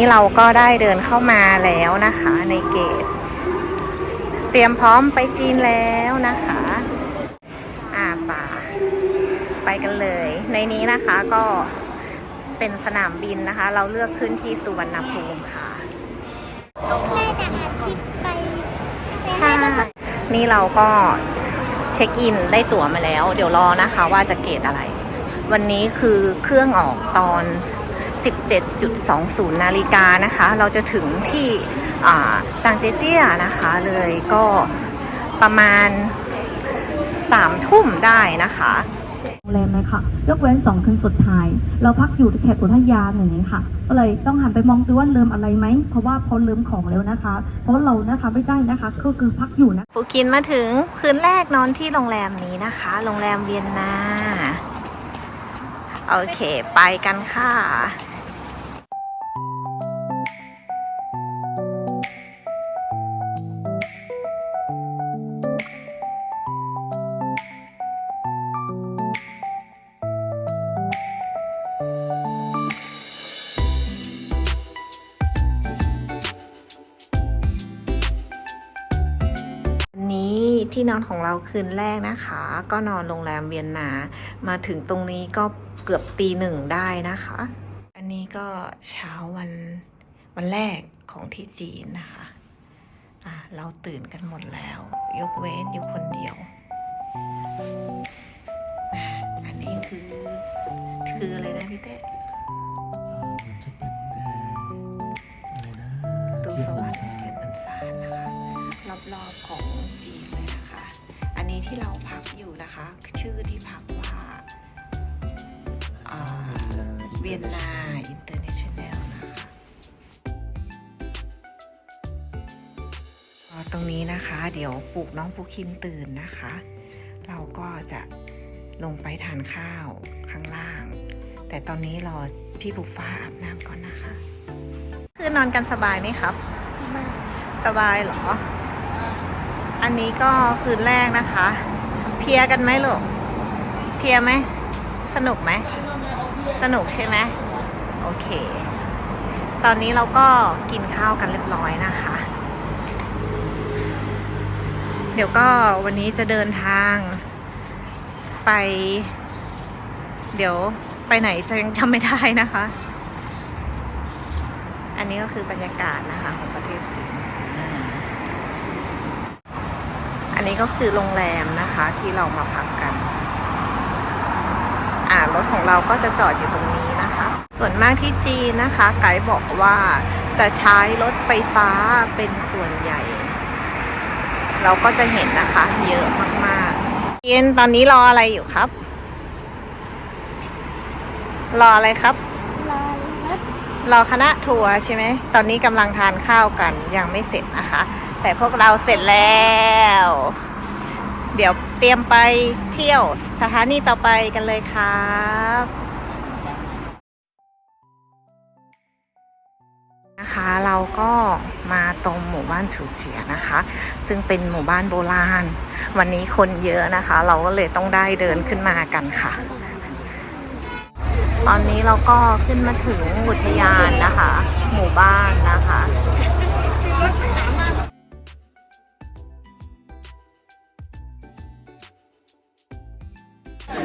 นี้เราก็ได้เดินเข้ามาแล้วนะคะ ในเกต เตรียมพร้อมไปจีนแล้วนะคะ อ่าป่า ไปกันเลย ในนี้นะคะก็เป็นสนามบินนะคะ เราเลือกขึ้นที่สุวรรณภูมิค่ะแม่แต่อาชีพไปใช่นี่เราก็เช็คอินได้ตั๋วมาแล้ว เดี๋ยวรอนะคะว่าจะเกตอะไร วันนี้คือเครื่องออกตอน 17.20 นาฬิกานะคะ เราจะถึงที่อ่าจางเจเจียนะคะเลยก็ประมาณ3ทุ่มได้นะคะโรงแรมเลยค่ะ ยกเว้นสองคืนสุดท้าย เราพักอยู่ที่แถบอุทยานอย่างนี้ค่ะ ก็เลยต้องหันไปมองดูว่าลืมอะไรไหม เพราะว่าพอลืมของแล้วนะคะ เพราะเรานะคะไม่ได้นะคะ ก็คือพักอยู่นะฟูกินมาถึงคืนแรกนอนที่โรงแรมนี้นะคะ โรงแรมเวียนนา โอเค ไปกันค่ะ เราคืนแรกนะคะ ก็นอนโรงแรมเวียนนา มาถึงตรงนี้ก็เกือบตีหนึ่งได้นะคะ อันนี้ก็เช้าวันวันแรกของที่จีนนะคะอะเราตื่นกันหมดแล้ว ยกเว้นอยู่คนเดียวอะอันนี้คือคืออะไรนะพี่เต้เอ่อมันจะเป็นเอ่ออะไรนะตู้เทียสนวรพรรรค์ษาเทียนพรรษานะคะรอบๆของ นี้ที่เราพักอยู่นะคะ ชื่อที่พักว่าเวียนนาอินเตอร์เนชั่นแนลนะคะตรงนี้นะคะ เดี๋ยวปลุกน้องปูคินตื่นนะคะ เราก็จะลงไปทานข้าวข้างล่าง แต่ตอนนี้รอพี่บุฟ้าอาบน้ำก่อนนะคะ คือนอนกันสบายไหมครับ สบาย สบายเหรอ อันนี้ก็คืนแรกนะคะ เพียกันไหมลูกเพียไหม สนุกไหม สนุกใช่ไหมโอเค ตอนนี้เราก็กินข้าวกันเรียบร้อยนะคะ เดี๋ยวก็วันนี้จะเดินทาง ไป เดี๋ยวไปไหนจะยังจำไม่ได้นะคะ อันนี้ก็คือบรรยากาศนะคะของประเทศจีนอืม อันนี้ก็คือโรงแรมนะคะที่เรามาพักกัน อ่ารถของเราก็จะจอดอยู่ตรงนี้นะคะ ส่วนมากที่จีนนะคะ ไกด์บอกว่าจะใช้รถไฟฟ้าเป็นส่วนใหญ่ เราก็จะเห็นนะคะ เยอะมากๆ เย็นตอนนี้รออะไรอยู่ครับ รออะไรครับ รอรถรอคณะทัวร์ใช่ไหม ตอนนี้กำลังทานข้าวกันยังไม่เสร็จนะคะ แต่พวกเราเสร็จแล้ว เดี๋ยวเตรียมไปเที่ยวสถานีต่อไปกันเลยครับนะคะเราก็มาตรงหมู่บ้านถูเจียนะคะ ซึ่งเป็นหมู่บ้านโบราณ วันนี้คนเยอะนะคะ เราก็เลยต้องได้เดินขึ้นมากันค่ะ ตอนนี้เราก็ขึ้นมาถึงอุทยานนะคะ หมู่บ้านนะคะ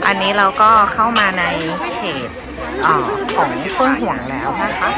อันนี้เราก็เข้ามาในเขตออของเฟื่องห่วงแล้วนะคะ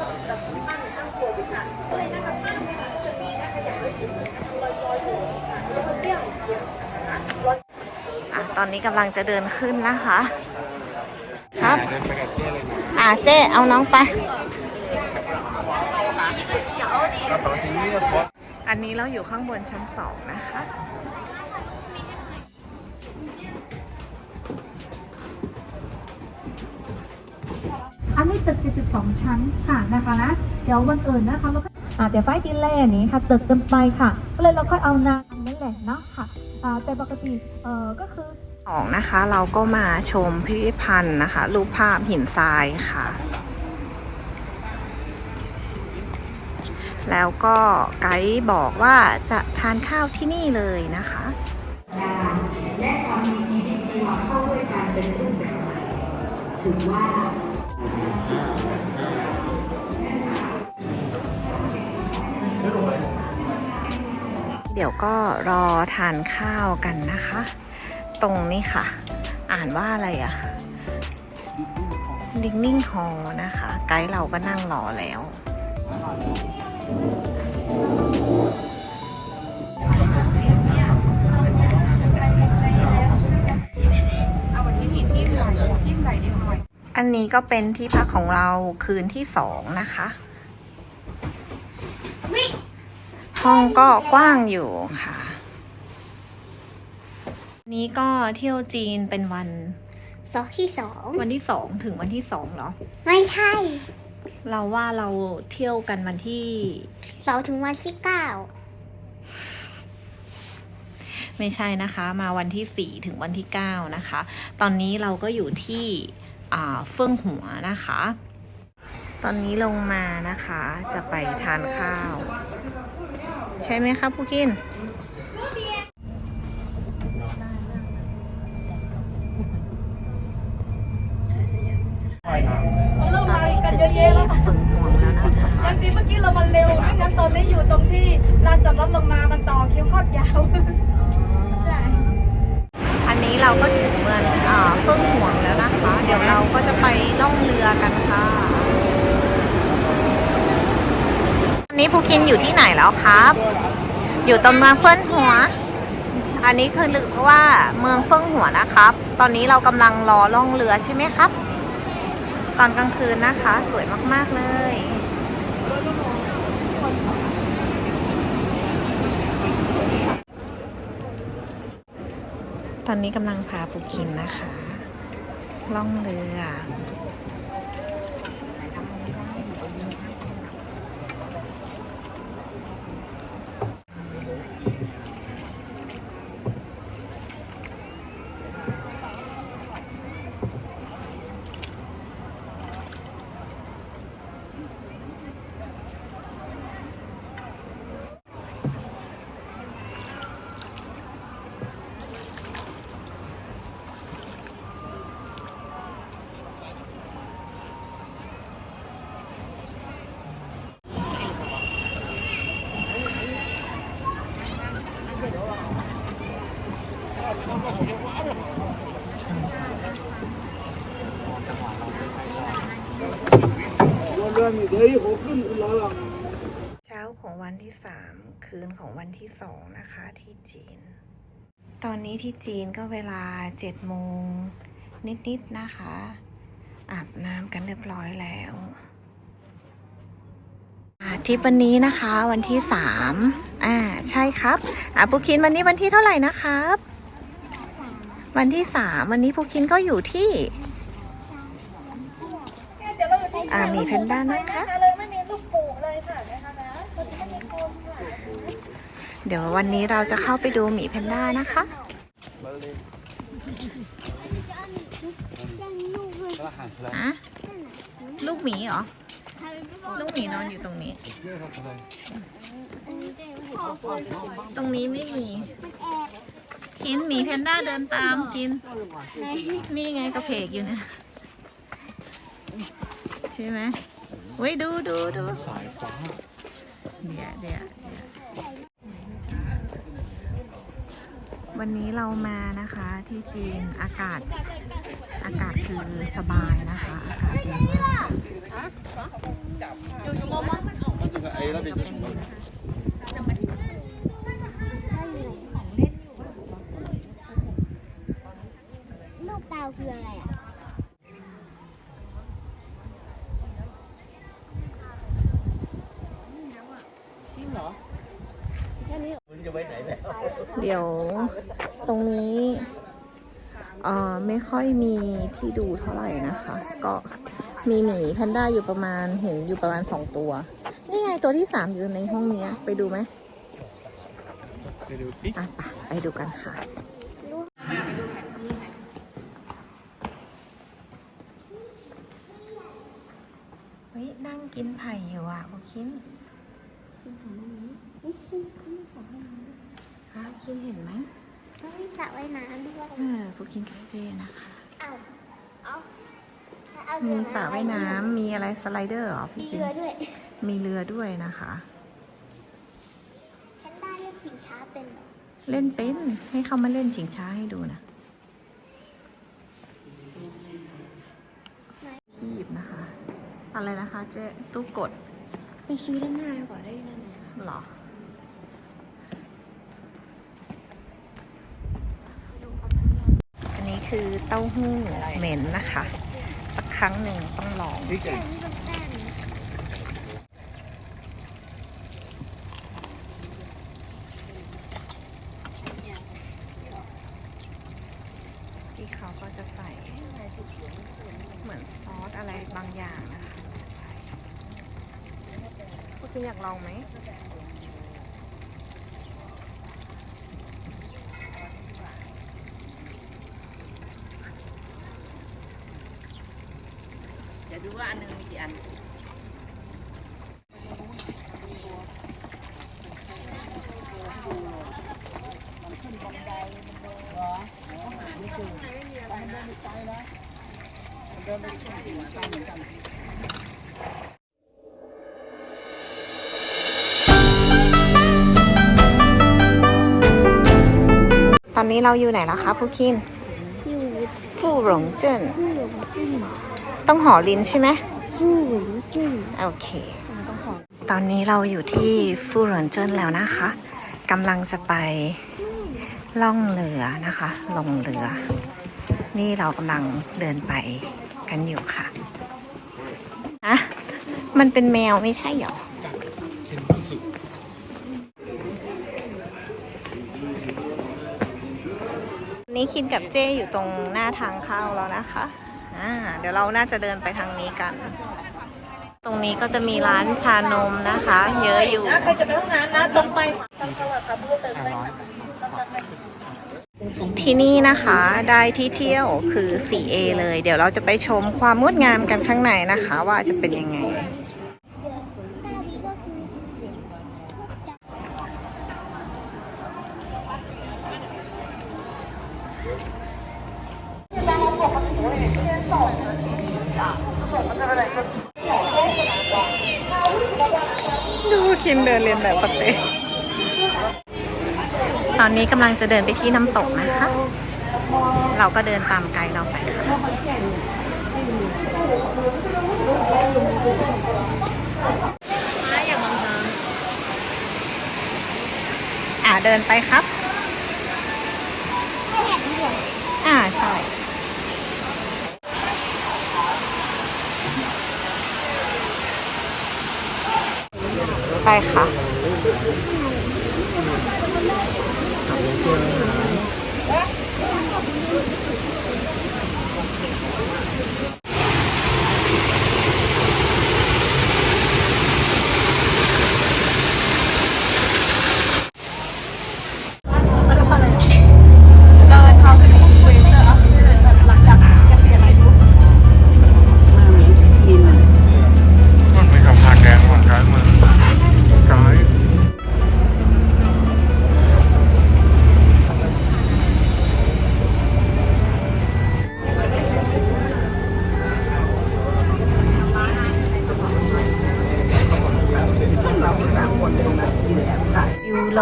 ก็จะตั้งตั้งตัวอยู่ค่ะก็เลยนะคะปั้นนะคะจะมีนะคะอย่างละนิดหนึ่งนะคะลอยลอยอยู่นี่ค่ะแล้วก็เตี้ยเจียงนะคะลอยอะตอนนี้กำลังจะเดินขึ้นนะคะ ครับเดินไปกับเจ้เลยนะอะเจ๊เอาน้องไปอันนี้เราอยู่ข้างบนชั้นสองนะคะ นนี้ตึก 72 ชั้นค่ะนะคะนะ เดี๋ยววันอื่นนะคะเราก็อ่าแต่ไฟล์ที่แรกนี้ค่ะตึกเต็มไปค่ะ ก็เลยเราค่อยเอานางอันนี้แหละเนาะค่ะอ่าแต่ปกติเอ่อก็คือสองนะคะเราก็มาชมพิพิธภัณฑ์นะคะ รูปภาพหินทรายค่ะ แล้วก็ไกด์บอกว่าจะทานข้าวที่นี่เลยนะคะเดี๋ยว เดี๋ยวก็รอทานข้าวกันนะคะ ตรงนี้ค่ะ อ่านว่าอะไรอะดิงนิ่งฮอนะคะ ไกด์เราก็นั่งรอแล้วอันนี้ก็เป็นที่พักของเราคืนที่สองนะคะ ห้องก็กว้างอยู่ค่ะ นี้ก็เที่ยวจีนเป็นวัน สองที่สองวันที่สองถึงวันที่สองเหรอ ไม่ใช่ เราว่าเราเที่ยวกันวันที่ สองถึงวันที่เก้าไม่ใช่นะคะ มาวันที่สี่ถึงวันที่เก้านะคะ ตอนนี้เราก็อยู่ที่อ่าเฟื่องหัวนะคะ ตอนนี้ลงมานะคะจะไปทานข้าว ใช่ไหมคะผู้กินเริ่มมากันเยอะแยะแล้วฝึกห่วงแล้วนะคะยังดีเมื่อกี้เรามันเร็วไม่งั้นตอนนี้อยู่ตรงที่ลานจอดรถลงมามันต่อคิวโคตรยาว ใช่ อันนี้เราก็ถึงเมืองอ่าเฟื่องห่วงแล้วนะคะ เดี๋ยวเราก็จะไปล่องเรือกันค่ะอั นนี้ภูกินอยู่ที่ไหนแล้วครับ อยู่ตรงเมืองเฟื่องหัว อันนี้คือหรือว่าเมืองเฟื่องหัวนะครับ ตอนนี้เรากำลังรอล่องเรือใช่ไหมครับ ตอนกลางคืนนะคะ สวยมาก ๆ เลยตอนนี้กำลังพาปูกินนะคะ ล่องเรือ เช้าของวันที่สามคืนของวันที่สองนะคะที่จีน ตอนนี้ที่จีนก็เวลาเจ็ดโมงนิดๆนะคะ อาบน้ำกันเรียบร้อยแล้วทริปวันนี้นะคะวันที่สามอ่าใช่ครับอ่าปูคินวันนี้วันที่เท่าไหร่นะครับ วันที่สามวันนี้ปูคินก็อยู่ที่ อยู่ที่อ่ามีแพนด้านะคะ เลยไม่มีลูกปูเลยค่ะนะคะนะตอนนี้ไม่มีโคมค่ะเดี๋ยววันนี้เราจะเข้าไปดูหมีแพนด้านะคะอะลูกหมีเหรอ ลูกหมีนอนอยู่ตรงนี้ ตรงนี้ไม่มีกินหมีแพนด้าเดินตามกิน นี่ไงกระเพกอยู่เนี่ย ใช่ไหมเว้ยดูดูดูสายฟ้าเดี๋ยวเดี๋ยวเดี๋ยววันนี้เรามานะคะที่จีนอากาศอากาศคือสบายนะคะ อากาศดีมาก ลูกดาวคืออะไรอะ จริงเหรอ เดี๋ยวตรงนี้เอ่อ ไม่ค่อยมีที่ดูเท่าไหร่นะคะ ก็มีหมีแพนด้าอยู่ประมาณเห็นอยู่ประมาณสองตัว นี่ไงตัวที่สามอยู่ในห้องเนี้ยไปดูไหมไปดูสิอะไปไปดูกันค่ะเฮ้ยนั่งกินไผ่อยู่อะพวกคิมฮะคิมเห็นไหมต้องมี สระว่ายน้ำด้วยเออพวกคิมกับเจนะคะ เอาเอาเอามีเรือสระว่ายน้ำมีอะไรสไลเดอร์เหรอพวมีกคิมเรือด้วยมีเรือด้วยนะคะ แพนด้าเรียกชิงช้าเป็นเหรอเล่นเป็นให้เขามาเล่นชิงช้าให้ดูนะคีบนะคะ อะไรนะคะเจ๊ตู้กด ไปซื้อด้านหน้าก่อนได้นั่นเหรอ อันนี้ คือเต้าหู้เหม็นนะคะ สักครั้งหนึ่งต้องลอง นนี้เราอยู่ไหนแล้วคะผู้คินอยู่ฟู่หลงเจิ้นผู้หลงจุ้นต้องห่อลิ้นใช่ไหมผู้หลงจุ้นโอเคตอนนี้เราอยู่ที่ฟู่หลงเจิ้นแล้วนะคะกำลังจะไปล่องเรือนะคะลงเรือ นี่เรากำลังเดินไปกันอยู่ค่ะอะมันเป็นแมวไม่ใช่เหรอ เคนสุ นี่คินกับเจ้อยู่ตรงหน้าทางเข้าแล้วนะคะอ่าเดี๋ยวเราน่าจะเดินไปทางนี้กัน ตรงนี้ก็จะมีร้านชานมนะคะ เยอะอยู่ใครจะไปห้องน้ำนะตรงไปตรงตลาดตะบื้อตึกเลยสำนักเลยที่นี่นะคะได้ที่เที่ยวคือ 4A เลย เดี๋ยวเราจะไปชมความงดงามกันข้างในนะคะ ว่าจะเป็นยังไง นี้กำลังจะเดินไปที่น้ำตกนะคะ เราก็เดินตามไกด์เราไปค่ะอ่าเดินไปครับ อ่าใช่ไปค่ะ มั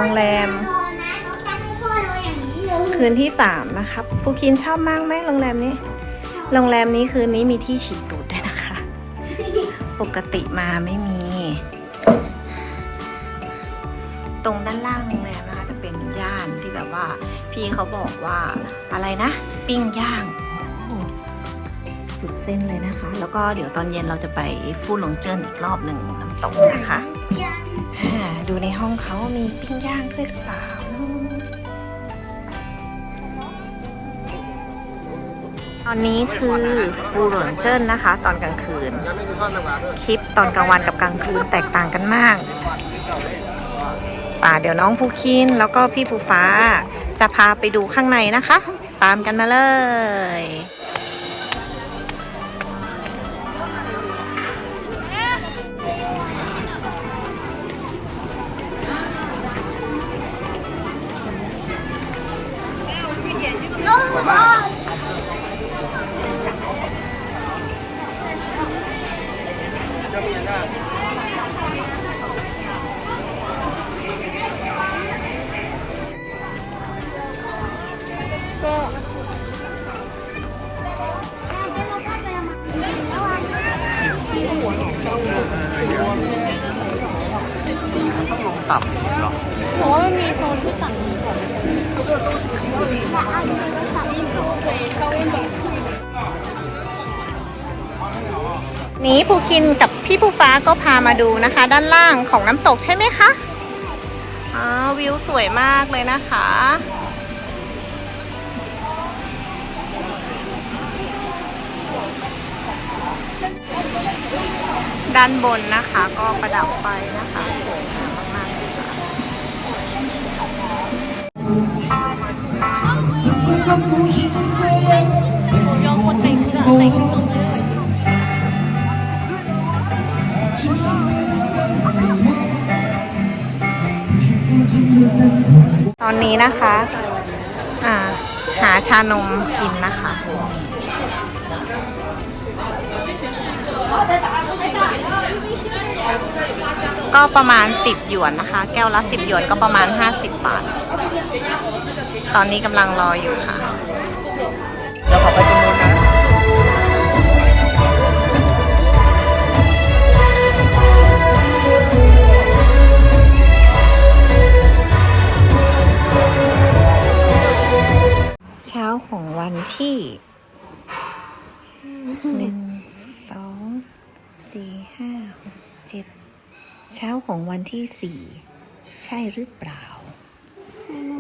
างนี้เลยคืนที่สามนะครับปูคินชอบมากไหมโรงแรมนี้ โรงแรมนี้คืนนี้มีที่ฉีดตูดด้วยนะคะ ปกติมาไม่มี ตรงด้านล่างโรงแรมนะคะ จะเป็นย่านที่แบบว่า พี่เขาบอกว่าอะไรนะ ปิ้งย่างโอ้สุดเส้นเลยนะคะ แล้วก็เดี๋ยวตอนเย็นเราจะไปฟู่หลงเจิ้นอีกรอบหนึ่งน้ำตกนะคะยังอ่าดูใน้องเขามีปิ้งย่างด้วยหรือเปล่าตอนนี้คือฟูหลนเจิ้นนะคะ ตอนกลางคืน คลิปตอนกลางวันกับกลางคืนแตกต่างกันมาก ป่าเดี๋ยวน้องภูคินแล้วก็พี่ปูฟ้าจะพาไปดูข้างในนะคะ ตามกันมาเลย ต่ำเหรอเพราะว่ามันมีโซนที่ต่ำกว่าแต่อันนี้ต่ำยิ่งเคยเข้าไม่หมดนี้ภูคินกับพี่ภูฟ้าก็พามาดูนะคะ ด้านล่างของน้ำตกใช่ไหมคะอ้าวิวสวยมากเลยนะคะ ด้านบนนะคะก็ประดับไปนะคะ ตอนนี้นะคะ อ่า หาชานมกินนะคะ ก็ประมาณ 10 หยวนนะคะ แก้วละ 10 หยวนก็ประมาณ 50 บาท ตอนนี้กำลังรออยู่ค่ะ เดี๋ยวขอไปตรงนู้นนะเช้าของวันที่หนึ่งสองสี่ห้าหกเจ็ดเช้าของวันที่สี่ใช่หรือเปล่า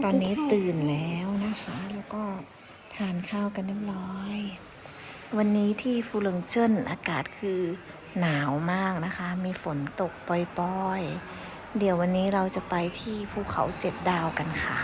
ตอนนี้ตื่นแล้วนะคะ แล้วก็ทานข้าวกันเรียบร้อย วันนี้ที่ฟูเลิงเจิ้นอากาศคือหนาวมากนะคะ มีฝนตกปล่อยๆ เดี๋ยววันนี้เราจะไปที่ภูเขาเจ็ดดาวกันค่ะ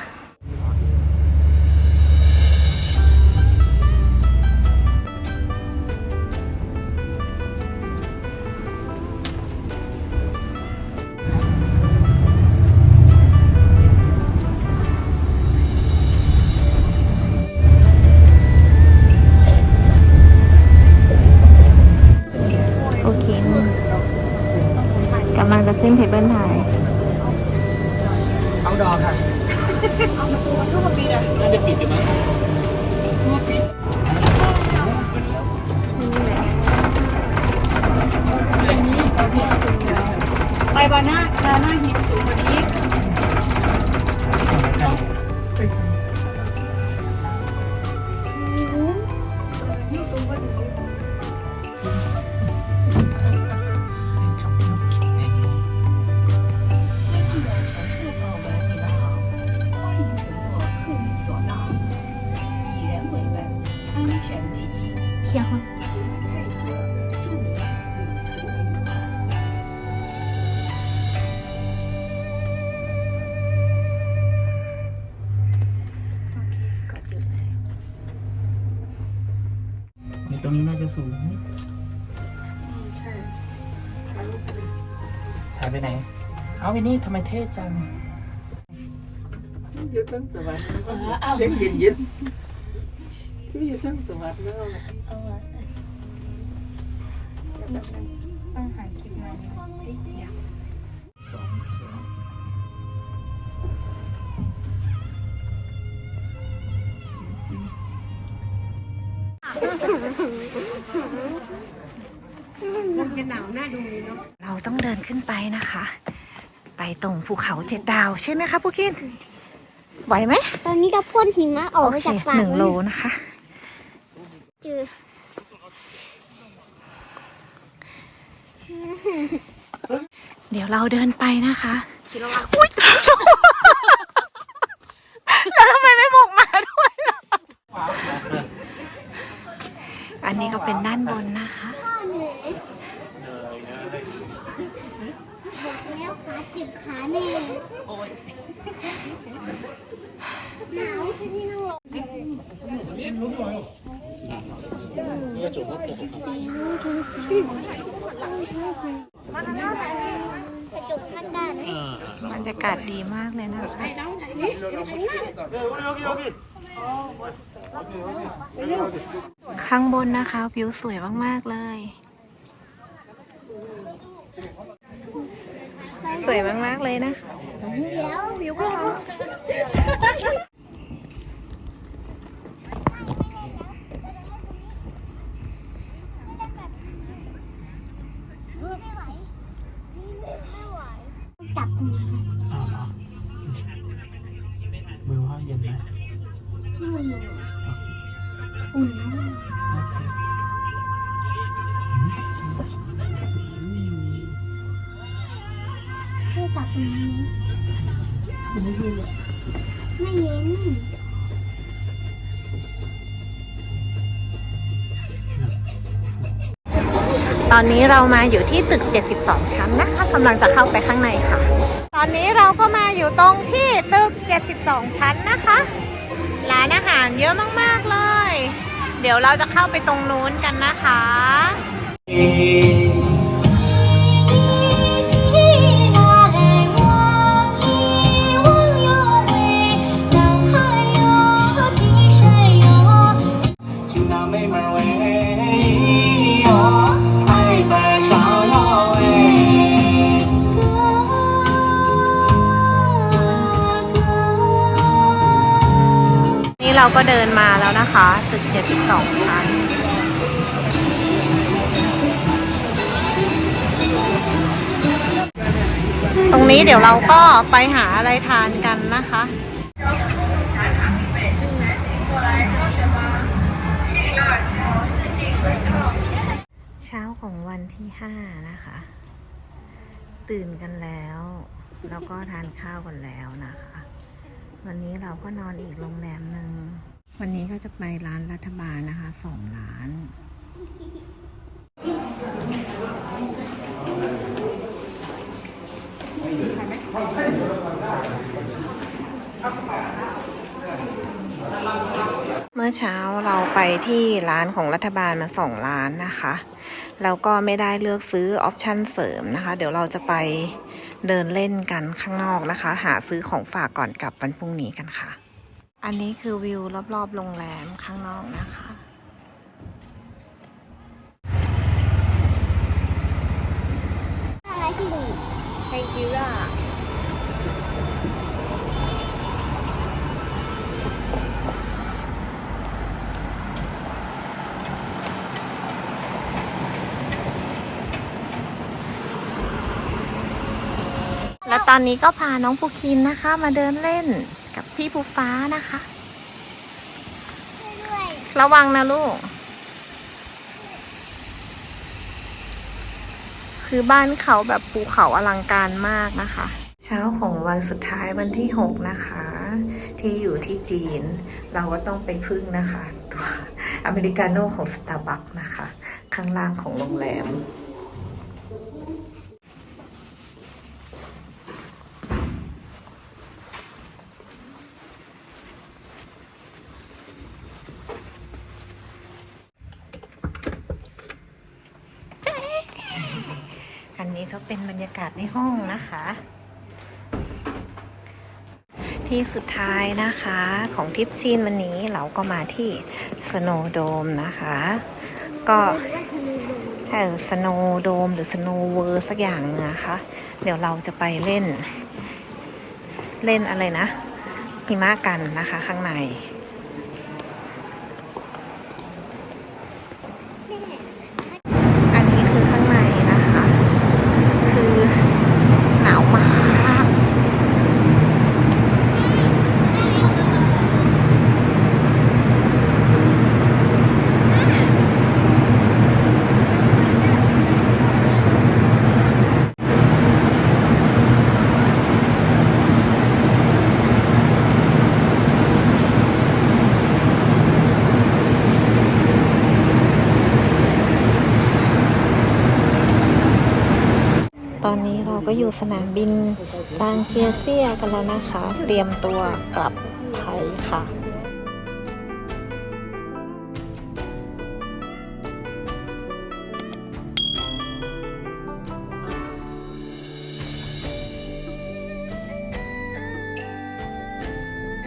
นี้น่าจะสูงถ่ายไปไหน เอาไปนี่ทำไมเท่จังอยู่ทั้งสวรรค์เย็นเย็นเย็นคืออยู่ทั้งสวรรค์แล้ว ตรงภูเขาเจ็ดดาวใช่ไหมคะผู้กินไหวไหมตอนนี้ก็พ่นหิมะออกโอมาเคจากปากหนึ่งโลนะคะเจอเดี๋ยวเราเดินไปนะคะอุ๊ยแล้วทำไมไม่บอกมาด้วยล่ะก็เป็นด้านบนนะคะ พ่อเหนื่อยบอกแล้วขา เจ็บขาแน่หนาวที่นั่ลงกระจกพัดได้นะบรรยากาศดีมากเลยนะคะข้างบนนะคะ วิวสวยมาก ๆ เลย สวยมาก ๆ เลยนะเดี๋ยววิวก็ อนนี้เรามาอยู่ที่ตึก 72 ชั้นนะคะกำลังจะเข้าไปข้างในค่ะ ตอนนี้เราก็มาอยู่ตรงที่ตึก 72 ชั้นนะคะ ร้านอาหารเยอะมากๆเลย เดี๋ยวเราจะเข้าไปตรงนู้นกันนะคะ เราก็เดินมาแล้วนะคะ ตึก 72 ชั้น ตรงนี้เดี๋ยวเราก็ไปหาอะไรทานกันนะคะเช้าของวันที่ 5 นะคะ ตื่นกันแล้ว แล้วก็ทานข้าวกันแล้วนะคะ วันนี้เราก็นอนอีกโรงแรมหนึ่ง วันนี้ก็จะไปร้านรัฐบาลนะคะสองร้านเมื่อเช้าเราไปที่ร้านของรัฐบาลมาสองร้านนะคะ แล้วก็ไม่ได้เลือกซื้อออปชั่นเสริมนะคะ เดี๋ยวเราจะไป เดินเล่นกันข้างนอกนะคะ หาซื้อของฝากก่อนกลับวันพรุ่งนี้กันค่ะ อันนี้คือวิวรอบๆโรงแรมข้างนอกนะคะอะไรที่ดีไชจิระ ตอนนี้ก็พาน้องภูคินนะคะ มาเดินเล่นกับพี่ภูฟ้านะคะ ระวังนะลูก คือบ้านเขาแบบภูเขาอลังการมากนะคะ เช้าของวันสุดท้ายวันที่ 6 นะคะ ที่อยู่ที่จีน เราก็ต้องไปพึ่งนะคะ ตัวอเมริกาโน่ของสตาร์บัคนะคะ ข้างล่างของโรงแรม เป็นบรรยากาศในห้องนะคะ ที่สุดท้ายนะคะของทริปจีนวันนี้เราก็มาที่สโนโดมนะคะ ก็หรือว่าชะลูดูเออสโนโดมหรือสโนเวอร์สักอย่างนะคะ เดี๋ยวเราจะไปเล่น เล่นอะไรนะหิมะกันนะคะข้างในนี้คือข้างในนะคะ คือหนาวมาก ก็อยู่ สนามบินจางเซียเซียกันแล้วนะคะ เตรียมตัวกลับ